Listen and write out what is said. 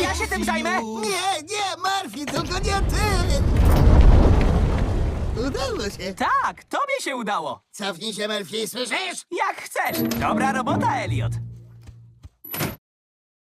Ja się tym zajmę! Nie, nie, Murphy, tylko nie ty! Udało się. Tak, tobie się udało! Cofnij się, Murphy, słyszysz? Jak chcesz! Dobra robota, Elliot!